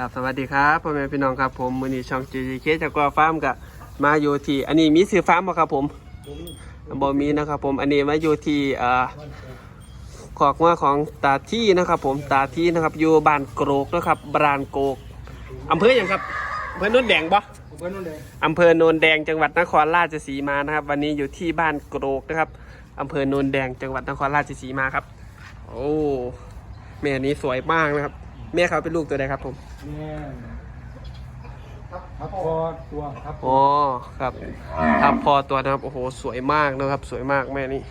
ครับสวัสดีครับพ่อแม่พี่น้องครับผมมือนี้ช่อง JJK จากกัวฟาร์มกับมาอยู่ที่อันนี้มีซื้อฟาร์มบ่ครับผมบอมีนะครับผมอันนี้มาอยู่ที่เอ่อขอกว่าของตาที่นะครับ ผมตาที่นะครับอยู่บ้านโกรกนะครับบรานโกกอำเภออย่างครับอำเภอโนนแดงบ่เพื่อนนู่นเลยอำเภอโนนแดงจังหวัดนครราชสีมานะครับ วันนี้อยู่ที่บ้านโกรกนะครับอำเภอโนนแดงจังหวัดนครราชสีมาครับ โอ้แม่นี้สวยมากนะครับ แม่เขาเป็นลูกตัวใดครับผมเนี่ยครับครับพอตัวครับอ๋อครับครับพอตัวนะครับ โอ้โห สวยมากนะครับ สวยมากแม่นี่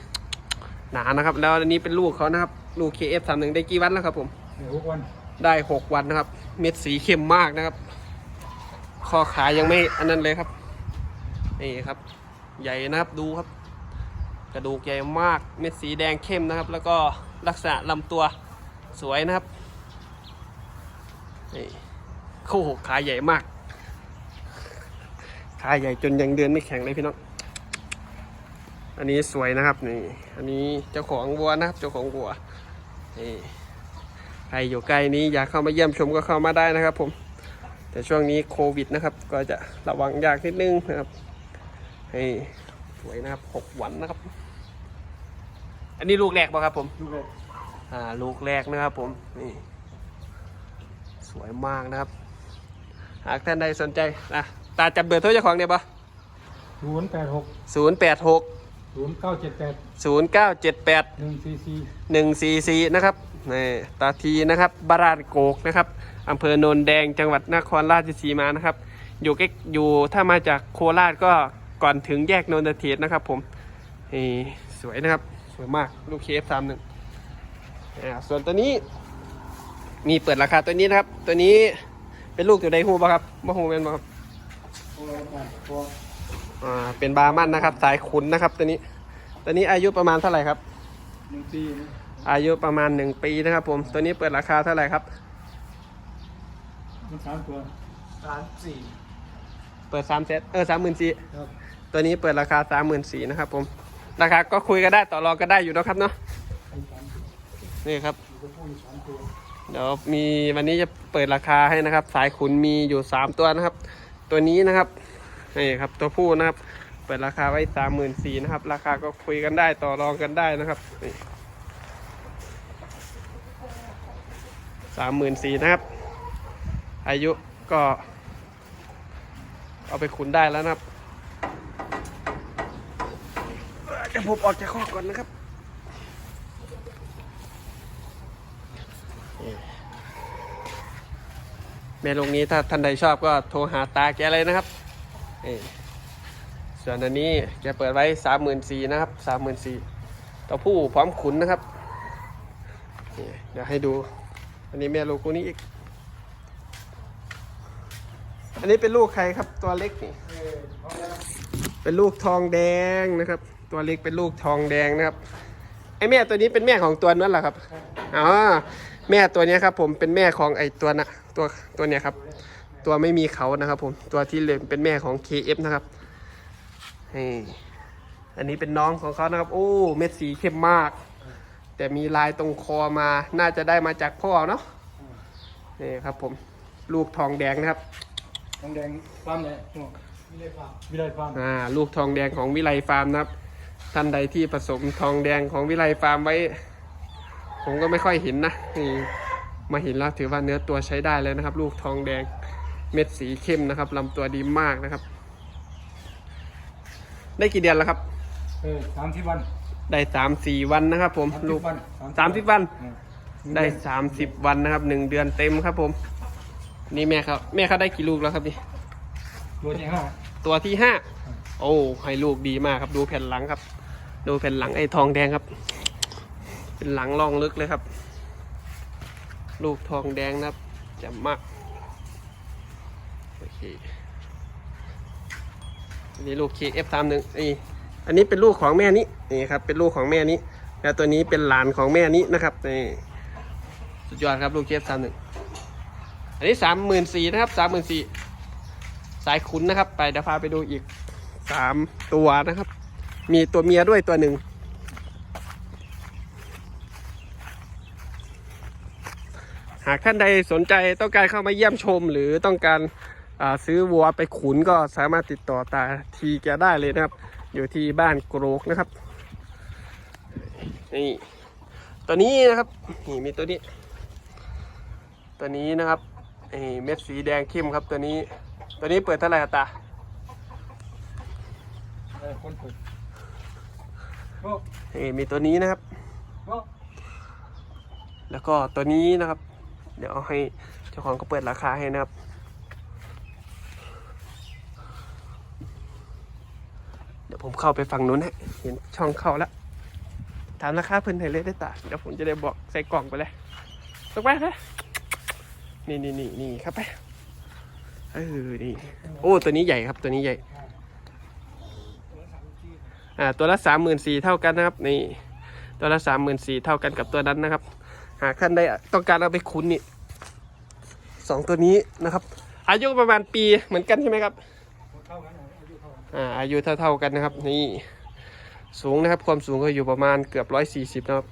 หนานะครับ แล้วอันนี้เป็นลูกเขานะครับ ลูก KF 3 1ได้กี่วันแล้วครับผมเดี๋ยวทุกวัน ได้6วันนะครับ เม็ดสีเข้มมากนะครับ ข้อขายังไม่อันนั้นเลยครับ นี่ครับ ใหญ่นะครับดูครับ กระดูกใหญ่มาก เม็ดสีแดงเข้มนะครับ แล้วก็ลักษณะลำตัวสวยนะครับ นี่โอ้โหขาใหญ่มาก ขาใหญ่จนยังเดินไม่แข็งเลยพี่น้อง อันนี้สวยนะครับนี่ อันนี้เจ้าของวัวนะครับ เจ้าของวัวนี่ใครอยู่ใกล้นี้อยากเข้ามาเยี่ยมชมก็เข้ามาได้นะครับ ผม แต่ช่วงนี้โควิดนะครับ ก็จะระวังยากนิดนึงนะครับให้สวยนะครับหกวันนะครับ อันนี้ลูกแรกป่ะครับผมดูเลยอ่า ลูกแรกนะครับผม นี่ สวยมากนะครับ หากท่านใดสนใจนะตาจับเบอร์โทรเจ้าของเนี่ยปะศูนย์แปดหกศูนย์แปดหกศูนย์เก้าเจ็ดแปดศูนย์เก้าเจ็ดแปดหนึ่งสี่สี่หนึ่งสี่สี่นะครับนี่ตาทีนะครับบารานโกกนะครับอำเภอโนนแดงจังหวัดนครราชสีมานะครับ อยู่ใกล้อยู่ถ้ามาจากโคราชก็ก่อนถึงแยกโนนทเทศนะครับ ผมนี่สวยนะครับ สวยมากลูกเคฟสามหนึ่งส่วนตัวนี้ มีเปิดราคาตัวนี้นะครับ ตัวนี้เป็นลูกตัวใดหูบ่ครับบ่หูเป็นบ่ครับตัวตัวอ่าเป็นบาร์มันนะครับ สายขุนนะครับ ตัวนี้ ตัวนี้อายุประมาณเท่าไหร่ครับหนึ่งสี่อายุประมาณ1ปีนะครับ ผม ตัวนี้เปิดราคาเท่าไหร่ครับมันสามตัวสามสี่เปิด3เซตเออสามหมื่นสี่ครับตัวนี้เปิดราคา3 4 0 0 0นะครับ ผม ราคาก็คุยกันได้ต่อรองก็ได้อยู่นะครับเนาะไอ้สามตัวนี่ครับ เดี๋ยวมีวันนี้จะเปิดราคาให้นะครับ สายขุนมีอยู่3ตัวนะครับ ตัวนี้นะครับนี่ครับตัวผู้นะครับ เปิดราคาไว้สามหมื่นสี่นะครับ ราคาก็คุยกันได้ต่อรองกันได้นะครับสามหมื่นสี่นะครับ อายุก็ เอาไปขุนได้แล้วนะครับเอ่อจะผมออกจากข้อก่อนนะครับ เมนูนี้ถ้าท่านใดชอบก็โทรหาตาแกเลยนะครับส่วนอันนี้แกเปิดไว้สามหมื่นสี่นะครับสามหมื่นสี่ตัวผู้พร้อมขุนนะครับเดี๋ยวให้ดู อันนี้แม่ลูกคู่นี้อีก อันนี้เป็นลูกใครครับตัวเล็กนี่เป็นลูกทองแดงนะครับ ตัวเล็กเป็นลูกทองแดงนะครับไอแม่ตัวนี้เป็นแม่ของตัวนั้นเหรอครับอ๋อ แม่ตัวเนี้ยครับผมเป็นแม่ของไอตัวน่ะตัวตัวเนี้ยครับ ตัวไม่มีเขานะครับผมตัวที่เลยเป็นแม่ของ KF นะครับนี่อันนี้เป็นน้องของเขานะครับ โอ้เม็ดสีเข้มมาก แต่มีลายตรงคอมาน่าจะได้มาจากพ่อเนาะนี่ครับผมลูกทองแดงนะครับ ทองแดงฟาร์มไหนหัววิไลฟาร์มวิไลฟาร์มอ่าลูกทองแดงของวิไลฟาร์มนะครับ ท่านใดที่ผสมทองแดงของวิไลฟาร์มไว้ ผมก็ไม่ค่อยเห็นนะนี่มาเห็นแล้วถือว่าเนื้อตัวใช้ได้เลยนะครับ ลูกทองแดงเม็ดสีเข้มนะครับลำตัวดีมากนะครับ ได้กี่เดือนแล้วครับเออสามสิบวัน ได้สามสี่วันนะครับ ผมสามสิลูบกวันสามสิบวันอืมได้สามสิบวันนะครับหนึ่งเดือนเต็มครับ ผม นี่แม่ครับ แม่เขาได้กี่ลูกแล้วครับนี่ตัวที่ห้าตัวที่ห้าโอ้ให้ลูกดีมากครับ ดูแผ่นหลังครับ ดูแผ่นหลังไอ้ทองแดงครับ เป็นหลังร่องลึกเลยครับ ลูกทองแดงนะครับจ่มากโอเคอันนี้ลูก KF31 นี่อันนี้เป็นลูกของแม่นี้นี่ครับเป็นลูกของแม่นี้ แล้วตัวนี้เป็นหลานของแม่นี้นะครับนี่สุดยอดครับลูก KF31 อันนี้สามหมื่นสี่นะครับสามหมื่นสี่สายขุนนะครับ ไปเดี๋ยวพาไปดูอีกสามตัวนะครับ มีตัวเมียด้วยตัวหนึ่ง หหากท่านใดสนใจต้องการเข้ามาเยี่ยมชม หรือต้องการอ่าซื้อวัวไปขุนก็สามารถติดต่อตาทีแกได้เลยนะครับ อยู่ที่บ้านโกรกนะครับนี่ตัวนี้นะครับนี่มีตัวนี้ ตัวนี้นะครับไอ้เม็ดสีแดงเข้มครับตัวนี้ ตัวนี้เปิดเท่าไหร่อะตาเออคนเปิดโอ้นี่มีตัวนี้นะครับโอ้แล้วก็ตัวนี้นะครับ เดี๋ยวให้เจ้าของก็เปิดราคาให้นะครับ เดี๋ยวผมเข้าไปฝั่งนู้นให้เห็นช่องเข้าแล้วถามราคาเพิ่นให้เลได้ตาเดี๋ยวผมจะได้บอกใส่กล่องไปเลยสักแป๊บนะนี่นี่นี่นี่ครับไปเออนี่โอ้ตัวนี้ใหญ่ครับตัวนี้ใหญ่อ่าตัวละสามหมื่นสี่เท่ากันนะครับนี่ตัวละสามหมื่นสี่เท่ากันกับตัวนั้นนะครับ หากท่านใดต้องการเอาไปคุ้นนี่สองตัวนี้นะครับ อายุประมาณปีเหมือนกันใช่ไหมครับอายุเท่ากันอ่ายุเท่าๆกันนะครับ นี่สูงนะครับ ความสูงก็อยู่ประมาณเกือบร้อยสี่สิบนะครับ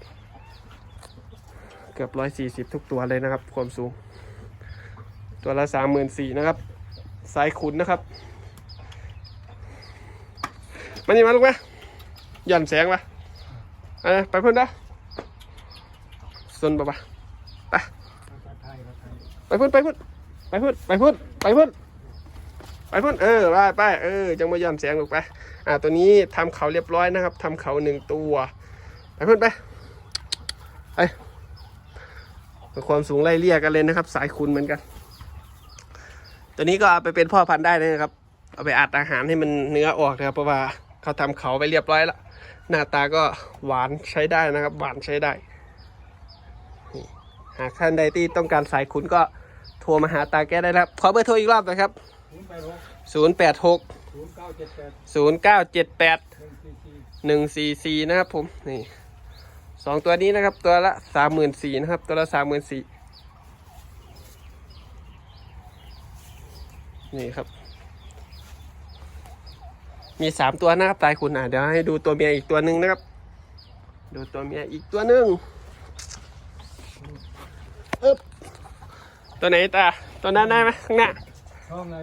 เกือบร้อยสี่สิบทุกตัวเลยนะครับ ความสูง ตัวละสามหมื่นสี่นะครับสายขุนนะครับ มันนี่มาลูกไหมหย่อนแสงปะอะไปเพื่อนนะ สนปะปะไปภาษาไทยภาษาไปพุ่นไปพุ่นไปพุ่นไปพุ่นไปพุ่นไปพุ่นเออไปไปเออจังมายอนเสียงลงไปอ่าตัวนี้ทำเขาเรียบร้อยนะครับทำเขาหนึ่งตัว ไปพุ่นไปไปความสูงไล่เลี่ยกันเลยนะครับ สายคุณเหมือนกัน ตัวนี้ก็เอาไปเป็นพ่อพันธุ์ได้เลยนะครับ เอาไปอัดอาหารให้มันเนื้อออกนะครับเพราะว่าเขาทำเขาไปเรียบร้อยแล้วหน้าตาก็หวานใช้ได้นะครับ หวานใช้ได้ หากท่านใดที่ต้องการสายคุณก็โทรมาหาตาแก้ได้แล้วขอเบอร์โทรอีกรอบนะครับศูนย์แปดหก086ศูนย์เก้าเจ็ดแปด0978หนึ่งสี่สี่144 นะครับผมนี่สองตัวนี้นะครับ ตัวละ34,000นะครับ ตัวละ34,000นี่ครับ มีสามตัวนะครับตายคุณอะเดี๋ยวให้ดูตัวเมียอีกตัวหนึ่งนะครับ ดูตัวเมียอีกตัวหนึ่ง อึ๊บตัวไหนตาตัวนั้นได้ไหมข้างหน้าช่องใน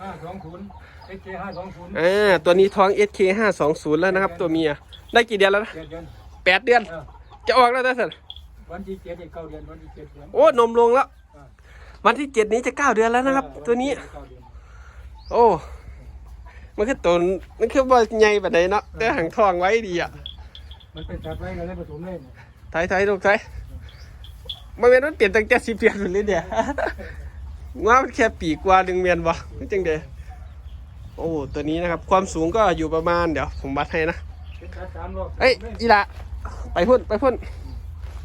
ห้าสองศูนย์เอเจห้าสองศูนย์อ่าตัวนี้ท้อง SK 520แล้วนะครับ ตัวเมียได้กี่เดือนแล้วนะเจ็ดเดือนแปดเดือน เออจะออกแล้วนะสันวันที่เจ็ดอีกเก้าเดือนวันที่เจ็ดเดือนโอ้นมลงแล้ว วันที่เจ็ดนี้จะเก้าเดือนแล้วนะครับตัวนี้ เก้าเดือนโอ้ มันคือตัวมันคือว่าใหญ่แบบไหนเนาะแต่หางทองไว้ดีอะมันเป็นสัตว์ไว้เราได้ผสมเล่น ไทยไทยลูกไทย มันเป็นมันเปลี่ยนตั้งแต่สิบเดือนเลยเนี่ยว่ามันแค่ปีกว่าหนึ่งเมียนบ่ไม่จังเดะโอ้ตัวนี้นะครับ ความสูงก็อยู่ประมาณเดี๋ยวผมวัดให้นะเอ้ยอีละไปพุ่นไปพุ่น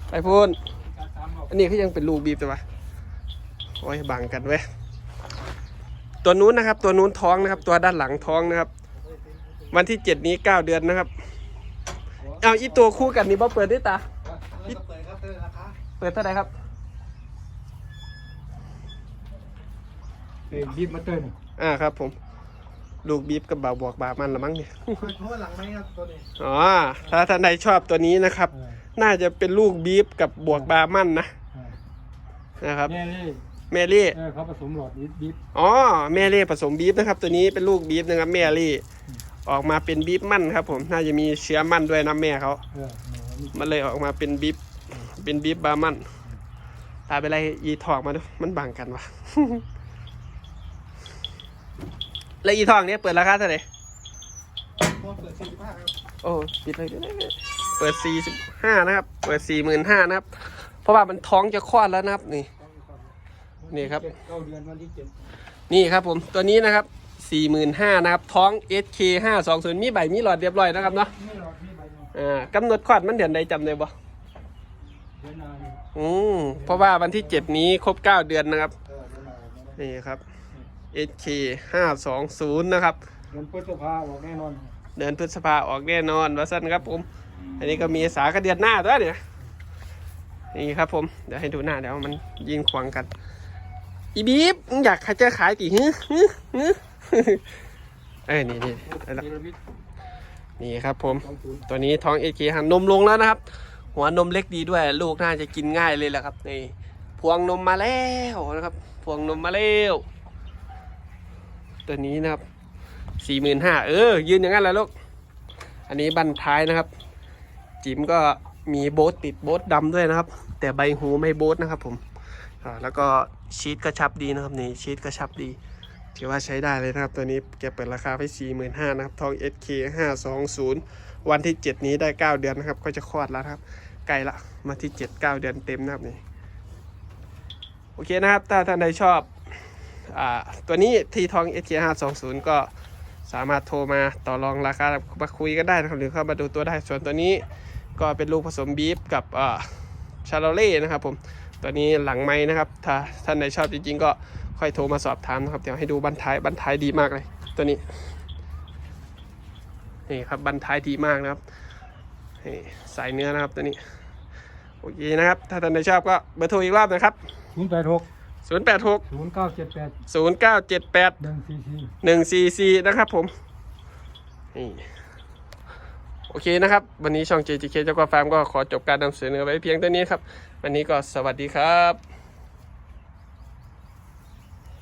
ไปพุ่นอันนี้เขายังเป็นลูกบีบแต่ว่าโอ้ยบังกันเว้ยตัวนู้นนะครับ ตัวนู้นท้องนะครับ ตัวด้านหลังท้องนะครับ วันที่เจ็ดนี้เก้าเดือนนะครับ เอาอีตัวคู่กันนี่บ่เปิดได้ตา เปิดครับเปิดราคาเปิดเท่าไหร่ครับเอ้ยบีบมาเตอร์หนึ่งอ่าครับผม ลูกบีบกับบ่าวบวกบามันละมั้งเนี่ย เพราะหลังไหมครับตัวนี้อ๋อ ถ้าท่านใดชอบตัวนี้นะครับ น่าจะเป็นลูกบีบกับบวกบามันนะนะครับเนี่ยนี่แมรี่ เออเขาผสมหลอดบีบบีบอ๋อ แม่เล่ผสมบีฟนะครับ ตัวนี้เป็นลูกบีฟนะครับ แม่เล่ออกมาเป็นบีฟมั่นครับ ผม น่าจะมีเชื้อมั่นด้วยนะแม่เขา เออเนี่ยนี่มันเลยออกมาเป็นบีฟ เป็นบีฟบามัน ตาไปไรอีทองมาดูมันบังกันวะแล้วอีทองเนี้ยเปิดราคาเท่าไหร่โอ้ปิดเลยเปิดสี่สิบห้านะครับ เปิดสี่หมื่นห้านะครับ เพราะว่ามันท้องจะคลอดแล้วนะครับนี่ นี่ครับ นี่ครับผม ตัวนี้นะครับสี่หมื่นห้านะครับ ท้อง SK ห้าสองศูนย์มีใบมีหลอดเรียบร้อยนะครับเนาะ อ่ากำหนดคลอดมันเดือนใดจำได้บ่ อนหนานี่อืมเพราะว่าวันที่เจ็ดนี้ครบเก้าเดือนนะครับเออเดือนหนาไม่ได้นี่ครับ SK ห้าสองศูนย์นะครับ เดือนพฤษภาออกแน่นอน เดือนพฤษภาออกแน่นอนว่าสั้นครับผม อันนี้ก็มีสากระเดือนหน้าด้วยเนี่ย นี่ครับผม เดี๋ยวให้ดูหน้าเดี๋ยวมันยิงขวางกัน อีบีบมึงอยากขายจะขายกี่ฮึฮึฮึเอ้ยนี่นี่ได้ละเจรวิทย์นี่ครับผมสองศูนย์ตัวนี้ท้องเอเคหันนมลงแล้วนะครับ หัวนมเล็กดีด้วย ลูกน่าจะกินง่ายเลยแหละครับนี่พวงนมมาแล้วนะครับ พวงนมมาแล้วตัวนี้นะครับสี่หมื่นห้าเออ ยืนอย่างนั้นแหละลูก อันนี้บันท้ายนะครับ จิ๋มก็มีโบ๊ทติดโบ๊ทดำด้วยนะครับ แต่ใบหูไม่โบ๊ทนะครับผมแล้วก็ชีตกระชับดีนะครับนี่ชีตกระชับดีถือว่าใช้ได้เลยนะครับ ตัวนี้แกเปิดราคาไป4 5 0 0 0นะครับทอง SK 520 วันที่ 7 นี้ได้ 9 เดือนนะครับ ก็จะคลอดแล้วครับ ใกล้ละ มาที่7 9เดือนเต็มนะครับนี่โอเคนะครับ ถ้าท่านใดชอบอตัวนี้ทีทอง SK 520ก็สามารถโทรมาต่อรองราคามาคุยกันได้นะครับหรือเข้ามาดูตัวได้ส่วนตัวนี้ก็เป็นลูกผสมบีฟกับชาโลเล่นะครับผมตัวนี้หลังไม้นะครับถ้าท่านใดชอบจริงๆ ก็ค่อยโทรมาสอบถามนะครับเดี๋ยวให้ดูบันท้ายบันท้ายดีมากเลย ตัวนี้นี่ครับบันท้ายดีมากนะครับ นี่สายเนื้อนะครับตัวนี้ โอเคนะครับ ถ้าท่านใดชอบก็เบอร์โทรอีกรอบนะครับ ศูนย์แปดหก086 ศูนย์เก้าเจ็ดแปด0978 หนึ่งสี่สี่ 144 นะครับผมนี่โอเคนะครับ วันนี้ช่อง JGK เจ้าก็ฟาร์มก็ขอจบการนำเสนอไว้เพียงเท่านี้ครับ วันนี้ก็สวัสดีครับ